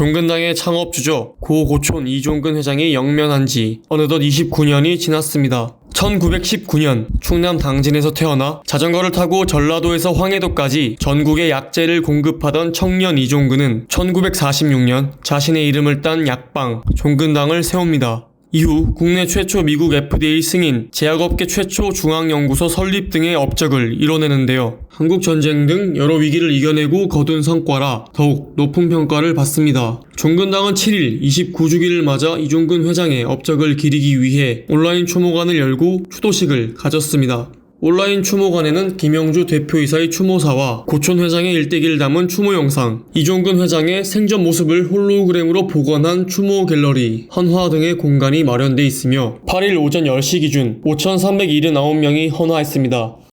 종근당의 창업주죠. 고 고촌 이종근 회장이 영면한 지 어느덧 29년이 지났습니다. 1919년 충남 당진에서 태어나 자전거를 타고 전라도에서 황해도까지 전국에 약재를 공급하던 청년 이종근은 1946년 자신의 이름을 딴 약방 종근당을 세웁니다. 이후 국내 최초 미국 FDA 승인, 제약업계 최초 중앙연구소 설립 등의 업적을 이뤄내는데요. 한국 전쟁 등 여러 위기를 이겨내고 거둔 성과라 더욱 높은 평가를 받습니다. 종근당은 7일 29주기를 맞아 이종근 회장의 업적을 기리기 위해 온라인 추모관을 열고 추도식을 가졌습니다. 온라인 추모관에는 김영주 대표이사의 추모사와 고촌 회장의 일대기를 담은 추모 영상, 이종근 회장의 생전 모습을 홀로그램으로 복원한 추모 갤러리, 헌화 등의 공간이 마련돼 있으며 8일 오전 10시 기준 5,379명이 헌화했습니다.